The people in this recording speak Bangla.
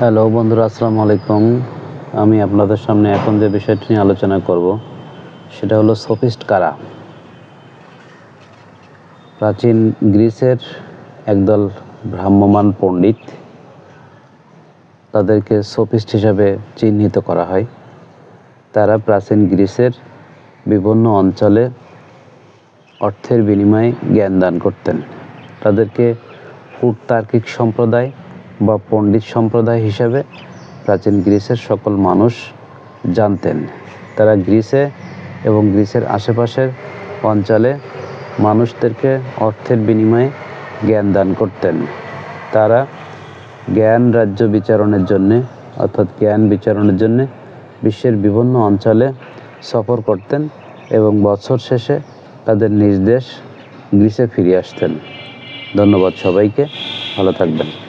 হ্যালো বন্ধুরা, আসসালামু আলাইকুম। আমি আপনাদের সামনে এখন যে বিষয়টি নিয়ে আলোচনা করব, সেটা হলো সোফিস্ট কারা। প্রাচীন গ্রিসের একদল ভ্রাম্যমান পণ্ডিত, তাদেরকে সোফিস্ট হিসাবে চিহ্নিত করা হয়। তারা প্রাচীন গ্রিসের বিভিন্ন অঞ্চলে অর্থের বিনিময়ে জ্ঞান দান করতেন। তাদেরকে কূটতার্কিক সম্প্রদায় বা পণ্ডিত সম্প্রদায় হিসাবে প্রাচীন গ্রিসের সকল মানুষ জানতেন। তারা গ্রিসে এবং গ্রিসের আশেপাশের অঞ্চলে মানুষদেরকে অর্থের বিনিময়ে জ্ঞান দান করতেন। তারা জ্ঞান রাজ্য বিচারণের জন্যে অর্থাৎ জ্ঞান বিচারণের জন্যে বিশ্বের বিভিন্ন অঞ্চলে সফর করতেন এবং বছর শেষে তাদের নিজ দেশ গ্রিসে ফিরে আসতেন। ধন্যবাদ সবাইকে। ভালো থাকবেন।